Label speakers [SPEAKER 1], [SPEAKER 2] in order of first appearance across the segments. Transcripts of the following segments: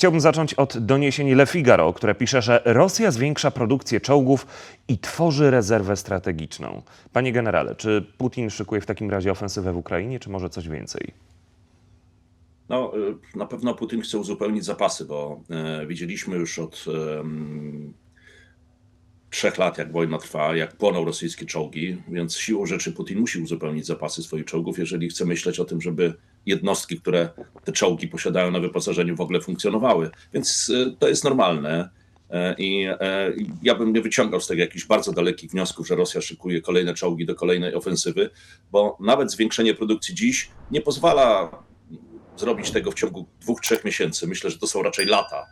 [SPEAKER 1] Chciałbym zacząć od doniesień Le Figaro, które pisze, że Rosja zwiększa produkcję czołgów i tworzy rezerwę strategiczną. Panie generale, czy Putin szykuje w takim razie ofensywę w Ukrainie, czy może coś więcej?
[SPEAKER 2] No, y, na pewno Putin chce uzupełnić zapasy, bo e, widzieliśmy już od trzech lat, jak wojna trwa, jak płoną rosyjskie czołgi, więc siłą rzeczy Putin musi uzupełnić zapasy swoich czołgów, jeżeli chce myśleć o tym, żeby jednostki, które te czołgi posiadają na wyposażeniu, w ogóle funkcjonowały. Więc e, to jest normalne. E, I e, ja bym nie wyciągał z tego jakichś bardzo dalekich wniosków, że Rosja szykuje kolejne czołgi do kolejnej ofensywy, bo nawet zwiększenie produkcji dziś nie pozwala zrobić tego w ciągu dwóch, trzech miesięcy. Myślę, że to są raczej lata,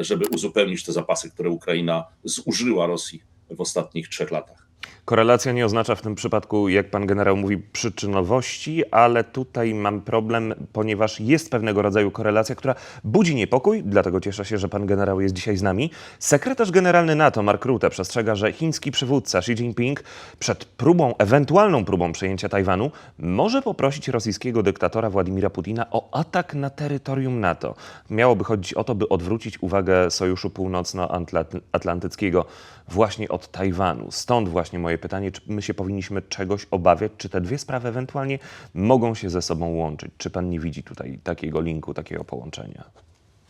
[SPEAKER 2] żeby uzupełnić te zapasy, które Ukraina zużyła Rosji w ostatnich trzech latach.
[SPEAKER 1] Korelacja nie oznacza w tym przypadku, jak pan generał mówi, przyczynowości, ale tutaj mam problem, ponieważ jest pewnego rodzaju korelacja, która budzi niepokój, dlatego cieszę się, że pan generał jest dzisiaj z nami. Sekretarz generalny NATO Mark Rutte przestrzega, że chiński przywódca Xi Jinping przed próbą, ewentualną próbą przejęcia Tajwanu może poprosić rosyjskiego dyktatora Władimira Putina o atak na terytorium NATO. Miałoby chodzić o to, by odwrócić uwagę Sojuszu Północnoatlantyckiego właśnie od Tajwanu. Stąd właśnie moje pytanie, czy my się powinniśmy czegoś obawiać, czy te dwie sprawy ewentualnie mogą się ze sobą łączyć? Czy pan nie widzi tutaj takiego linku, takiego połączenia?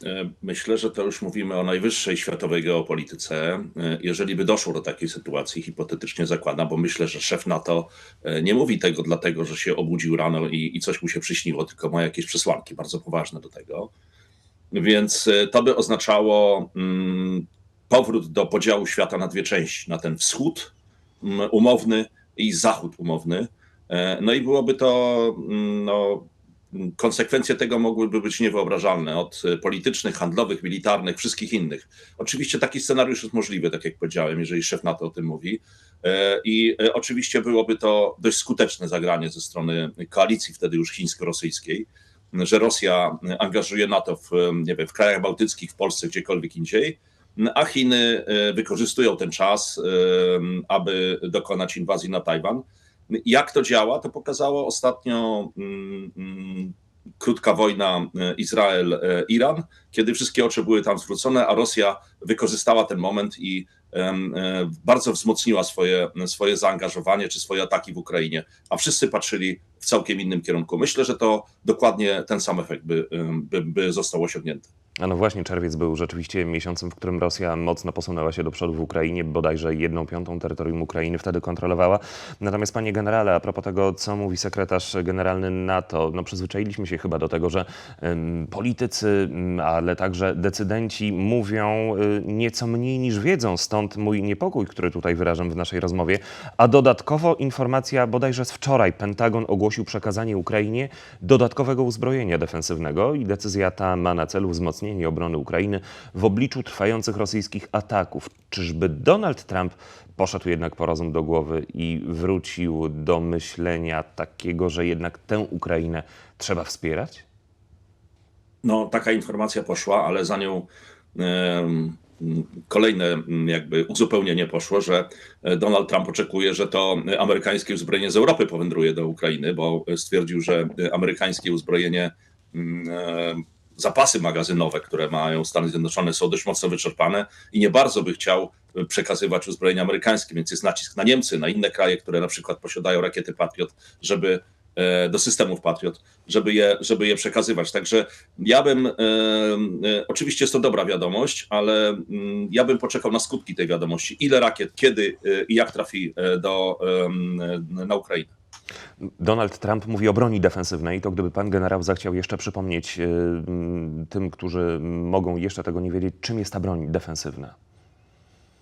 [SPEAKER 2] E, Myślę, że to już mówimy o najwyższej światowej geopolityce. E, Jeżeli by doszło do takiej sytuacji, hipotetycznie zakładam, bo myślę, że szef NATO e, nie mówi tego dlatego, że się obudził rano i, i coś mu się przyśniło, tylko ma jakieś przesłanki bardzo poważne do tego. Więc to by oznaczało mm, powrót do podziału świata na dwie części: na ten wschód umowny i zachód umowny. E, No i byłoby to, no, konsekwencje tego mogłyby być niewyobrażalne od e, politycznych, handlowych, militarnych, wszystkich innych. Oczywiście taki scenariusz jest możliwy, tak jak powiedziałem, jeżeli szef NATO o tym mówi. E, I oczywiście byłoby to dość skuteczne zagranie ze strony koalicji wtedy już chińsko-rosyjskiej że Rosja angażuje NATO w, nie wiem, w krajach bałtyckich, w Polsce, gdziekolwiek indziej, a Chiny e, wykorzystują ten czas, e, aby dokonać inwazji na Tajwan. Jak to działa, to pokazało ostatnio mm, mm, krótka wojna e, Izrael-Iran, kiedy wszystkie oczy były tam zwrócone, a Rosja wykorzystała ten moment i bardzo wzmocniła swoje, swoje zaangażowanie czy swoje ataki w Ukrainie, a wszyscy patrzyli w całkiem innym kierunku. Myślę, że to dokładnie ten sam efekt by, by, by został osiągnięty.
[SPEAKER 1] A no właśnie, czerwiec był rzeczywiście miesiącem, w którym Rosja mocno posunęła się do przodu w Ukrainie, bodajże jedną piątą terytorium Ukrainy wtedy kontrolowała. Natomiast panie generale, a propos tego, co mówi sekretarz generalny NATO, no przyzwyczailiśmy się chyba do tego, że ym, politycy, ym, ale także decydenci mówią y, nieco mniej niż wiedzą, stąd mój niepokój, który tutaj wyrażam w naszej rozmowie. A dodatkowo informacja bodajże z wczoraj, Pentagon ogłosił przekazanie Ukrainie dodatkowego uzbrojenia defensywnego i decyzja ta ma na celu wzmocnienie obrony Ukrainy w obliczu trwających rosyjskich ataków. Czyżby Donald Trump poszedł jednak po rozum do głowy i wrócił do myślenia takiego, że jednak tę Ukrainę trzeba wspierać?
[SPEAKER 2] No, taka informacja poszła, ale za nią kolejne m, jakby uzupełnienie poszło, że e, Donald Trump oczekuje, że to amerykańskie uzbrojenie z Europy powędruje do Ukrainy, bo stwierdził, że amerykańskie uzbrojenie, m, e, zapasy magazynowe, które mają Stany Zjednoczone, są dość mocno wyczerpane i nie bardzo by chciał przekazywać uzbrojenie amerykańskie, więc jest nacisk na Niemcy, na inne kraje, które na przykład posiadają rakiety Patriot, żeby e, do systemów Patriot, żeby je, żeby je przekazywać. Także ja bym, e, e, oczywiście jest to dobra wiadomość, ale mm, ja bym poczekał na skutki tej wiadomości. Ile rakiet, kiedy e, i jak trafi e, do, e, na Ukrainę.
[SPEAKER 1] Donald Trump mówi o broni defensywnej. To gdyby pan generał zechciał jeszcze przypomnieć tym, którzy mogą jeszcze tego nie wiedzieć, czym jest ta broń defensywna?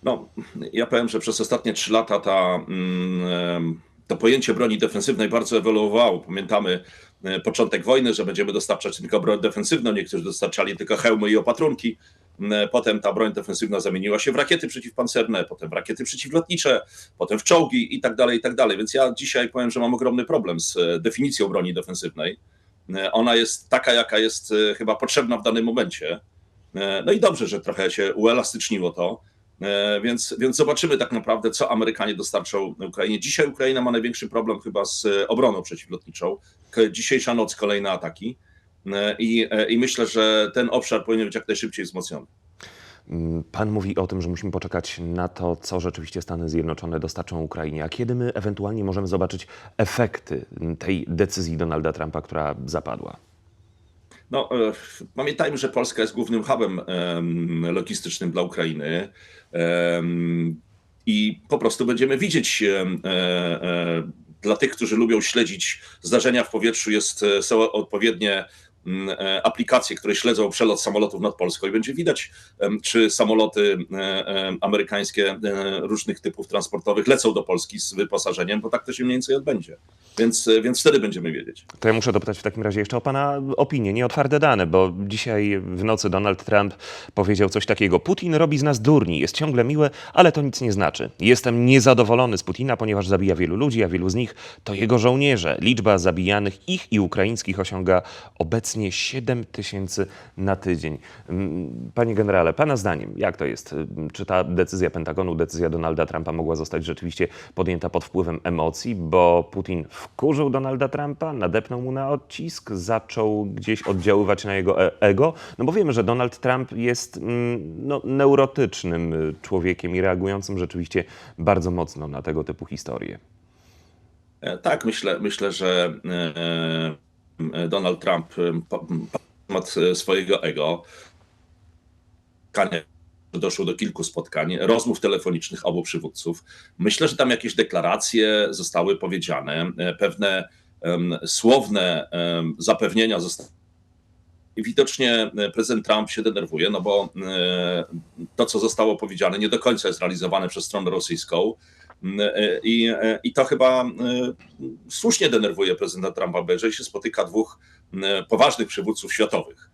[SPEAKER 2] No, ja powiem, że przez ostatnie trzy lata ta, mm, to pojęcie broni defensywnej bardzo ewoluowało. Pamiętamy e, początek wojny, że będziemy dostarczać tylko broń defensywną, niektórzy dostarczali tylko hełmy i opatrunki. M, Potem ta broń defensywna zamieniła się w rakiety przeciwpancerne, potem w rakiety przeciwlotnicze, potem w czołgi i tak dalej, i tak dalej. Więc ja dzisiaj powiem, że mam ogromny problem z e, definicją broni defensywnej. E, Ona jest taka, jaka jest e, chyba potrzebna w danym momencie. E, No i dobrze, że trochę się uelastyczniło to. E, Więc, więc zobaczymy tak naprawdę, co Amerykanie dostarczą Ukrainie. Dzisiaj Ukraina ma największy problem chyba z e, obroną przeciwlotniczą. Dzisiejsza noc kolejne ataki. e, i, i myślę, że ten obszar powinien być jak najszybciej wzmocniony.
[SPEAKER 1] Mm, Pan mówi o tym, że musimy poczekać na to, co rzeczywiście Stany Zjednoczone dostarczą Ukrainie. A kiedy my ewentualnie możemy zobaczyć efekty tej decyzji Donalda Trumpa, która zapadła?
[SPEAKER 2] No, e, pamiętajmy, że Polska jest głównym hubem em, logistycznym dla Ukrainy i po prostu będziemy widzieć e, e, dla tych, którzy lubią śledzić zdarzenia w powietrzu, jest, są odpowiednie aplikacje, które śledzą przelot samolotów nad Polską i będzie widać, czy samoloty e, e, amerykańskie e, różnych typów transportowych lecą do Polski z wyposażeniem, bo tak to się mniej więcej odbędzie. Więc, e, więc wtedy będziemy wiedzieć.
[SPEAKER 1] To ja muszę dopytać w takim razie jeszcze o Pana opinię, nie o twarde dane, bo dzisiaj w nocy Donald Trump powiedział coś takiego. Putin robi z nas durni, jest ciągle miły, ale to nic nie znaczy. Jestem niezadowolony z Putina, ponieważ zabija wielu ludzi, a wielu z nich to jego żołnierze. Liczba zabijanych ich i ukraińskich osiąga obecnie 7 tysięcy na tydzień. Mm, Panie generale, Pana zdaniem, jak to jest? Czy ta decyzja Pentagonu, decyzja Donalda Trumpa mogła zostać rzeczywiście podjęta pod wpływem emocji, bo Putin wkurzył Donalda Trumpa, nadepnął mu na odcisk, zaczął gdzieś oddziaływać na jego e- ego? No bo wiemy, że Donald Trump jest mm, no, neurotycznym y, człowiekiem i reagującym rzeczywiście bardzo mocno na tego typu historie.
[SPEAKER 2] E, Tak, myślę, myślę, że e, Donald Trump temat e, swojego ego. Doszło do kilku spotkań, rozmów telefonicznych obu przywódców. Myślę, że tam jakieś deklaracje zostały powiedziane, e, pewne em, słowne em, zapewnienia zostały. I widocznie e, prezydent Trump się denerwuje, no bo e, to, co zostało powiedziane, nie do końca jest realizowane przez stronę rosyjską. E, I, e, I to chyba e, słusznie denerwuje prezydenta Trumpa, bo jeżeli się spotyka dwóch e, poważnych przywódców światowych,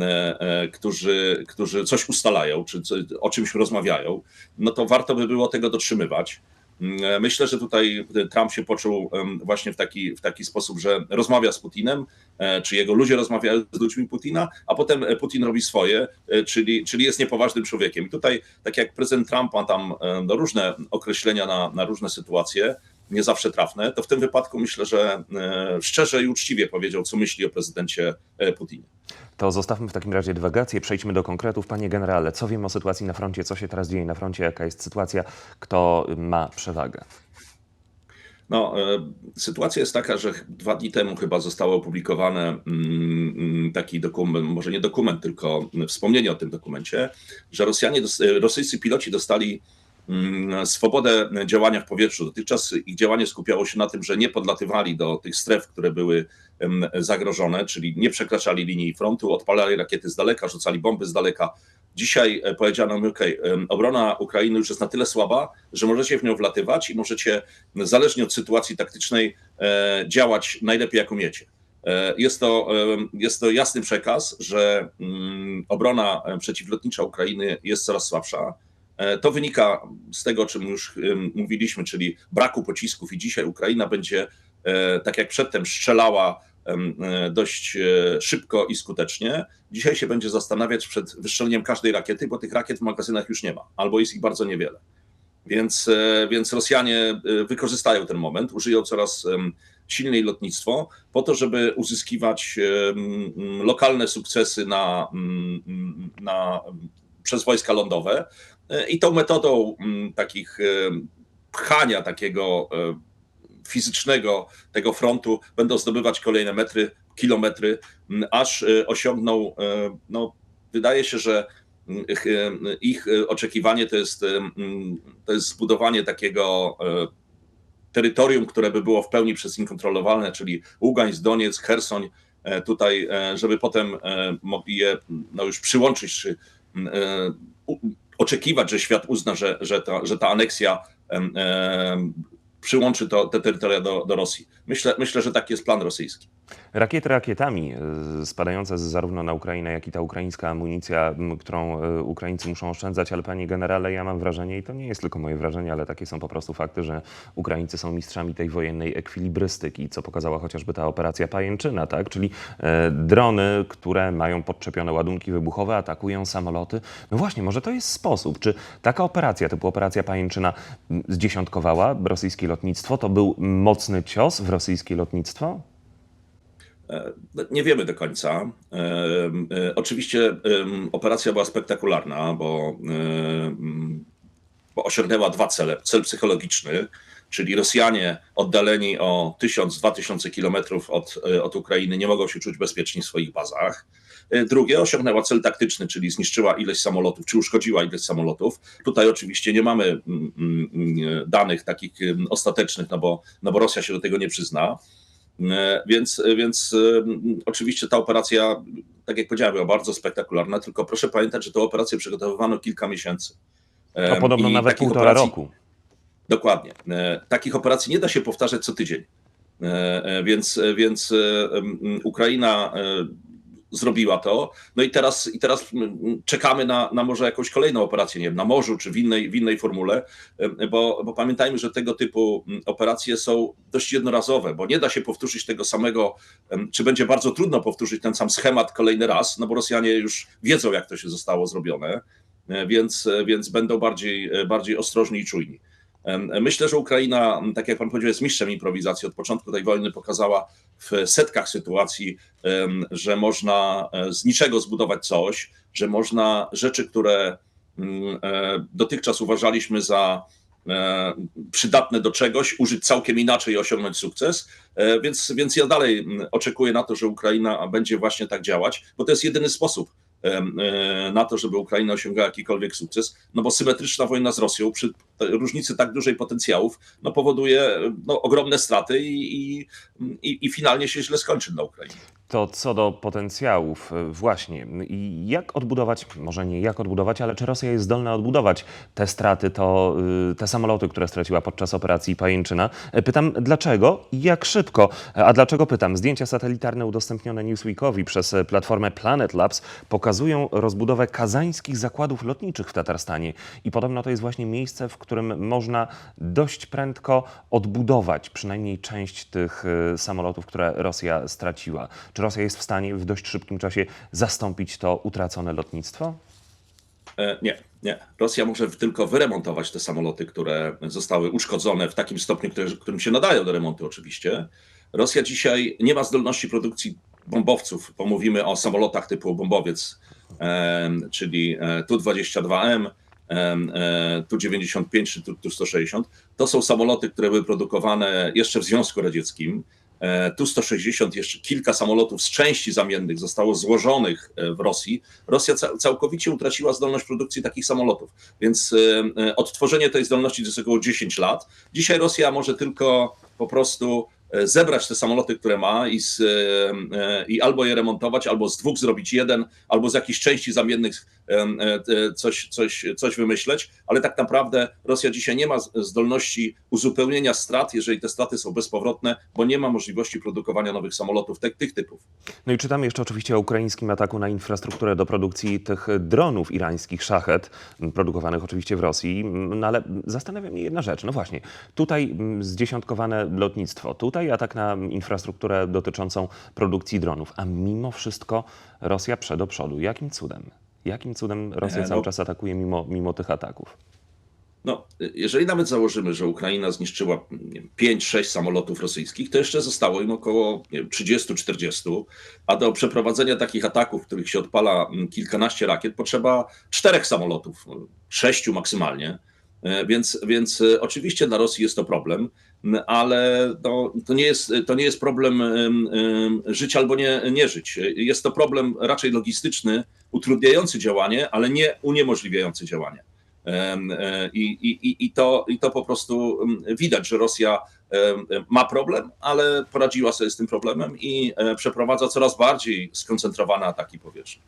[SPEAKER 2] e, którzy, którzy coś ustalają, czy o czymś rozmawiają, no to warto by było tego dotrzymywać. E, Myślę, że tutaj Trump się poczuł em, właśnie w taki, w taki sposób, że rozmawia z Putinem, e, czy jego ludzie rozmawiają z ludźmi Putina, a potem e, Putin robi swoje, e, czyli, czyli jest niepoważnym człowiekiem. I tutaj, tak jak prezydent Trump ma tam e, no, różne określenia na, na różne sytuacje, nie zawsze trafne, to w tym wypadku myślę, że e, szczerze i uczciwie powiedział, co myśli o prezydencie e, Putinie.
[SPEAKER 1] To zostawmy w takim razie dywagację, przejdźmy do konkretów. Panie generale, co wiemy o sytuacji na froncie? Co się teraz dzieje na froncie? Jaka jest sytuacja? Kto ma przewagę?
[SPEAKER 2] No, e, sytuacja jest taka, że dwa dni temu chyba zostało opublikowane mm, mm, taki dokument, może nie dokument, tylko wspomnienie o tym dokumencie, że Rosjanie, rosyjscy piloci dostali swobodę działania w powietrzu. Dotychczas ich działanie skupiało się na tym, że nie podlatywali do tych stref, które były zagrożone, czyli nie przekraczali linii frontu, odpalali rakiety z daleka, rzucali bomby z daleka. Dzisiaj e, powiedziano mi, OK, obrona Ukrainy już jest na tyle słaba, że możecie w nią wlatywać i możecie, zależnie od sytuacji taktycznej, e, działać najlepiej, jak umiecie. E, Jest to, jest to jasny przekaz, że mm, obrona przeciwlotnicza Ukrainy jest coraz słabsza. E, To wynika z tego, o czym już mówiliśmy, czyli braku pocisków, i dzisiaj Ukraina będzie, e, tak jak przedtem, strzelała e, dość szybko i skutecznie. Dzisiaj się będzie zastanawiać przed wystrzeleniem każdej rakiety, bo tych rakiet w magazynach już nie ma, albo jest ich bardzo niewiele. Więc, więc Rosjanie wykorzystają ten moment, użyją coraz silniej lotnictwo po to, żeby uzyskiwać lokalne sukcesy na, na, przez wojska lądowe. E, I tą metodą m, takich em, pchania takiego e, fizycznego tego frontu będą zdobywać kolejne metry, kilometry, aż e, osiągną, e, no, wydaje się, że ich, e, e, oczekiwanie to jest, e, mm, to jest zbudowanie takiego e, terytorium, które by było w pełni przez nich kontrolowane, czyli Ługańsk, Donieck, Hersoń, e, tutaj, e, żeby potem e, mogli je no, już przyłączyć, czy e, oczekiwać, że świat uzna, że, że, ta, że ta aneksja przyłączy to, te terytoria do, do Rosji. Myślę, myślę, że taki jest plan rosyjski.
[SPEAKER 1] Rakiety rakietami y, spadające zarówno na Ukrainę, jak i ta ukraińska amunicja, którą y, Ukraińcy muszą oszczędzać, ale panie generale, ja mam wrażenie, i to nie jest tylko moje wrażenie, ale takie są po prostu fakty, że Ukraińcy są mistrzami tej wojennej ekwilibrystyki, co pokazała chociażby ta operacja Pajęczyna, tak? Czyli e, drony, które mają podczepione ładunki wybuchowe, atakują samoloty. No właśnie, może to jest sposób. Czy taka operacja, typu operacja Pajęczyna zdziesiątkowała rosyjskie lotnictwo? To był mocny cios w rosyjskie lotnictwo?
[SPEAKER 2] E, Nie wiemy do końca. E, e, Oczywiście operacja była spektakularna, bo, bo osiągnęła dwa cele. Cel psychologiczny, czyli Rosjanie oddaleni o 1000-2000 kilometrów od, od Ukrainy nie mogą się czuć bezpieczni w swoich bazach. Drugie osiągnęła cel taktyczny, czyli zniszczyła ileś samolotów, czy uszkodziła ileś samolotów. Tutaj oczywiście nie mamy mm, mm, mm, danych takich ostatecznych, no bo, no bo Rosja się do tego nie przyzna. E, Więc, więc e, oczywiście ta operacja, tak jak powiedziałem, była bardzo spektakularna, tylko proszę pamiętać, że tę operację przygotowywano kilka miesięcy. E,
[SPEAKER 1] A podobno
[SPEAKER 2] I
[SPEAKER 1] nawet
[SPEAKER 2] takich
[SPEAKER 1] półtora
[SPEAKER 2] operacji-
[SPEAKER 1] roku.
[SPEAKER 2] Dokładnie. E, Takich operacji nie da się powtarzać co tydzień. E, e, Więc, e, więc e, Ukraina e, zrobiła to. No i teraz, i teraz czekamy na, na może jakąś kolejną operację, nie wiem, na morzu czy w innej, w innej formule, e, bo, bo pamiętajmy, że tego typu operacje są dość jednorazowe, bo nie da się powtórzyć tego samego, czy będzie bardzo trudno powtórzyć ten sam schemat kolejny raz, no bo Rosjanie już wiedzą, jak to się zostało zrobione, e, więc, e, więc będą bardziej, bardziej ostrożni i czujni. Myślę, że Ukraina, tak jak pan powiedział, jest mistrzem improwizacji. Od początku tej wojny pokazała w setkach sytuacji, że można e, z niczego zbudować coś, że można rzeczy, które e, dotychczas uważaliśmy za e, przydatne do czegoś, użyć całkiem inaczej i osiągnąć sukces. Więc, więc ja dalej oczekuję na to, że Ukraina będzie właśnie tak działać, bo to jest jedyny sposób na to, żeby Ukraina osiągała jakikolwiek sukces, no bo symetryczna wojna z Rosją przy różnicy tak dużej potencjałów no powoduje no, ogromne straty i, i, i, finalnie się źle skończy dla Ukrainy.
[SPEAKER 1] To co do potencjałów, y, właśnie. I jak odbudować, może nie jak odbudować, ale czy Rosja jest zdolna odbudować te straty, to, y, te samoloty, które straciła podczas operacji Pajęczyna? E, Pytam dlaczego i jak szybko. A dlaczego pytam? Zdjęcia satelitarne udostępnione Newsweekowi przez e, platformę Planet Labs pokazują rozbudowę kazańskich zakładów lotniczych w Tatarstanie. I podobno to jest właśnie miejsce, w którym można dość prędko odbudować przynajmniej część tych samolotów, które Rosja straciła. Czy Rosja jest w stanie w dość szybkim czasie zastąpić to utracone lotnictwo?
[SPEAKER 2] E, Nie, nie. Rosja może tylko wyremontować te samoloty, które zostały uszkodzone w takim stopniu, który, którym się nadają do remontu, oczywiście. Rosja dzisiaj nie ma zdolności produkcji bombowców, bo mówimy o samolotach typu bombowiec, em, czyli e, Tu-22M, em, e, Tu-95 czy Tu- Tu-160. To są samoloty, które były produkowane jeszcze w Związku Radzieckim. E, Tu-160, jeszcze kilka samolotów z części zamiennych zostało złożonych e, w Rosji. Rosja ca- całkowicie utraciła zdolność produkcji takich samolotów, więc e, odtworzenie tej zdolności to jest około 10 lat. Dzisiaj Rosja może tylko po prostu zebrać te samoloty, które ma i, z, i albo je remontować, albo z dwóch zrobić jeden, albo z jakichś części zamiennych coś, coś, coś wymyśleć, ale tak naprawdę Rosja dzisiaj nie ma zdolności uzupełnienia strat, jeżeli te straty są bezpowrotne, bo nie ma możliwości produkowania nowych samolotów te, tych typów.
[SPEAKER 1] No i czytamy jeszcze oczywiście o ukraińskim ataku na infrastrukturę do produkcji tych dronów irańskich Szachet, produkowanych oczywiście w Rosji. No ale zastanawia mnie jedna rzecz. No właśnie, tutaj zdziesiątkowane lotnictwo, tutaj atak na infrastrukturę dotyczącą produkcji dronów, a mimo wszystko Rosja przed do przodu. Jakim cudem? Jakim cudem Rosja
[SPEAKER 2] Nie,
[SPEAKER 1] cały
[SPEAKER 2] no-
[SPEAKER 1] czas atakuje mimo, mimo tych ataków?
[SPEAKER 2] No, jeżeli nawet założymy, że Ukraina zniszczyła 5-6 samolotów rosyjskich, to jeszcze zostało im około nie wiem, 30-40, a do przeprowadzenia takich ataków, w których się odpala mm, kilkanaście rakiet, potrzeba czterech samolotów, no, sześciu maksymalnie. E, Więc, więc e, oczywiście dla Rosji jest to problem, ale no, to, nie jest, to nie jest problem em, em, żyć albo nie, nie żyć. Jest to problem raczej logistyczny, utrudniający działanie, ale nie uniemożliwiający działanie. E, I, i, i- to, I to po prostu widać, że Rosja ma problem, ale poradziła sobie z tym problemem i e, przeprowadza coraz bardziej skoncentrowane ataki powietrzne.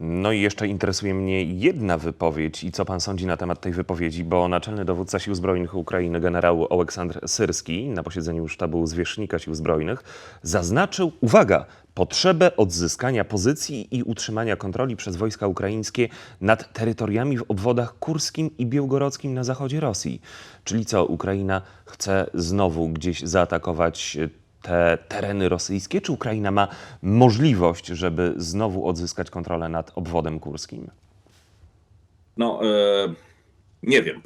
[SPEAKER 1] No i jeszcze interesuje mnie jedna wypowiedź i co pan sądzi na temat tej wypowiedzi, bo naczelny dowódca Sił Zbrojnych Ukrainy generał Oleksandr Syrski na posiedzeniu sztabu zwierzchnika Sił Zbrojnych zaznaczył, uwaga, potrzebę odzyskania pozycji i utrzymania kontroli przez wojska ukraińskie nad terytoriami w obwodach kurskim i białgorodzkim na zachodzie Rosji. Czyli co, Ukraina chce znowu gdzieś zaatakować te tereny rosyjskie, czy Ukraina ma możliwość, żeby znowu odzyskać kontrolę nad obwodem kurskim?
[SPEAKER 2] No, e, nie wiem,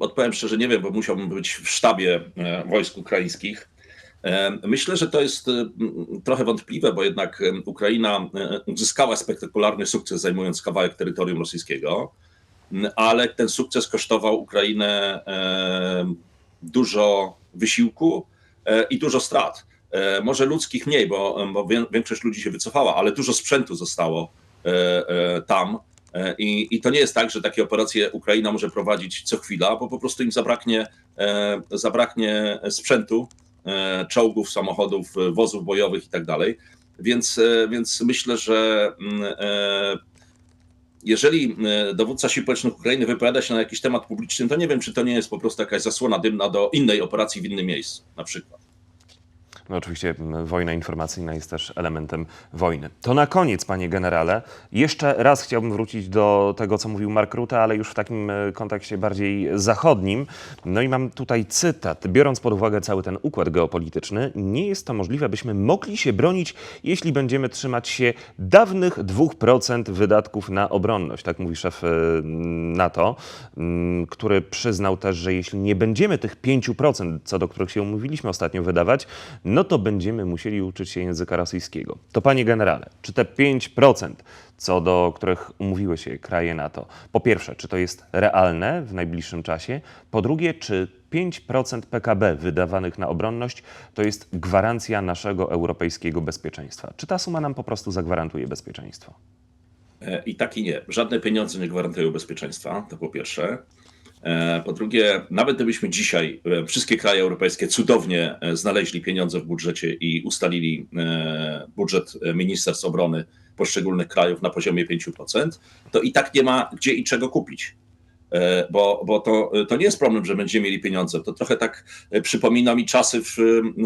[SPEAKER 2] odpowiem szczerze, nie wiem, bo musiałbym być w sztabie e, wojsk ukraińskich. E, Myślę, że to jest trochę wątpliwe, bo jednak Ukraina uzyskała spektakularny sukces, zajmując kawałek terytorium rosyjskiego, ale ten sukces kosztował Ukrainę dużo wysiłku i dużo strat. E, Może ludzkich mniej, bo, bo wię- większość ludzi się wycofała, ale dużo sprzętu zostało e, e, tam. I, I to nie jest tak, że takie operacje Ukraina może prowadzić co chwila, bo po prostu im zabraknie, zabraknie sprzętu, czołgów, samochodów, wozów bojowych i tak dalej. Więc, więc myślę, że mm, jeżeli dowódca sił politycznych Ukrainy wypowiada się na jakiś temat publiczny, to nie wiem, czy to nie jest po prostu jakaś zasłona dymna do innej operacji w innym miejscu, na przykład.
[SPEAKER 1] No oczywiście m, wojna informacyjna jest też elementem wojny. To na koniec, panie generale, jeszcze raz chciałbym wrócić do tego, co mówił Mark Rutte, ale już w takim e, kontekście bardziej zachodnim. No i mam tutaj cytat. Biorąc pod uwagę cały ten układ geopolityczny, nie jest to możliwe, byśmy mogli się bronić, jeśli będziemy trzymać się dawnych 2% wydatków na obronność. Tak mówi szef e, NATO, m, który przyznał też, że jeśli nie będziemy tych 5%, co do których się umówiliśmy ostatnio wydawać, no to będziemy musieli uczyć się języka rosyjskiego. To panie generale, czy te 5%, co do których umówiły się kraje NATO, po pierwsze, czy to jest realne w najbliższym czasie? Po drugie, czy 5% PKB wydawanych na obronność to jest gwarancja naszego europejskiego bezpieczeństwa? Czy ta suma nam po prostu zagwarantuje bezpieczeństwo?
[SPEAKER 2] E, I tak i nie. Żadne pieniądze nie gwarantują bezpieczeństwa, to po pierwsze. E, Po drugie, nawet gdybyśmy dzisiaj e, wszystkie kraje europejskie cudownie e, znaleźli pieniądze w budżecie i ustalili budżet ministerstw obrony poszczególnych krajów na poziomie 5%, to i tak nie ma gdzie i czego kupić. Bo, bo to, to nie jest problem, że będziemy mieli pieniądze. To trochę tak przypomina mi czasy w,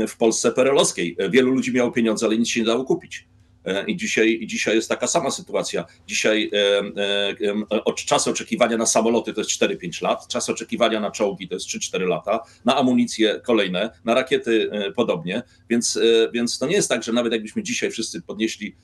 [SPEAKER 2] w Polsce perelowskiej. Wielu ludzi miało pieniądze, ale nic się nie dało kupić. E, I dzisiaj, I dzisiaj jest taka sama sytuacja. Dzisiaj e, e, od czasu oczekiwania na samoloty to jest 4-5 lat, czas oczekiwania na czołgi to jest 3-4 lata, na amunicję kolejne, na rakiety podobnie. Więc, więc to nie jest tak, że nawet jakbyśmy dzisiaj wszyscy podnieśli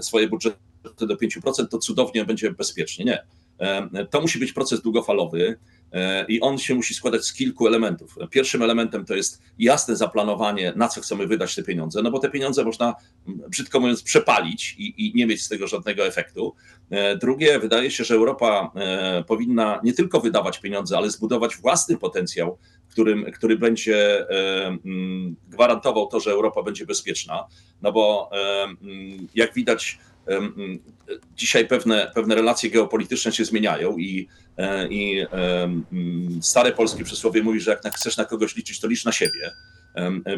[SPEAKER 2] swoje budżety do 5%, to cudownie będzie bezpiecznie. Nie. E, To musi być proces długofalowy e, i on się musi składać z kilku elementów. Pierwszym elementem to jest jasne zaplanowanie, na co chcemy wydać te pieniądze, no bo te pieniądze można, brzydko mówiąc, przepalić i, i nie mieć z tego żadnego efektu. E, Drugie, wydaje się, że Europa powinna nie tylko wydawać pieniądze, ale zbudować własny potencjał, którym, który będzie gwarantował to, że Europa będzie bezpieczna. No bo jak widać, dzisiaj pewne, pewne relacje geopolityczne się zmieniają i, e, i stare polskie przysłowie mówi, że jak chcesz na kogoś liczyć, to licz na siebie.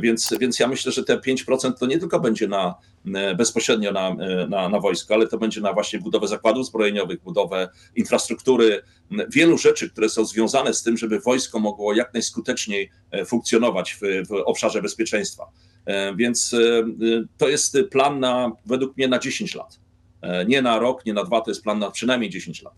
[SPEAKER 2] Więc, więc ja myślę, że te 5% to nie tylko będzie na, e, bezpośrednio na, e, na, na wojsko, ale to będzie na właśnie budowę zakładów zbrojeniowych, budowę infrastruktury, wielu rzeczy, które są związane z tym, żeby wojsko mogło jak najskuteczniej funkcjonować w, w obszarze bezpieczeństwa. E, Więc e, e, to jest plan na, według mnie na 10 lat. Nie na rok, nie na dwa, to jest plan na przynajmniej 10 lat.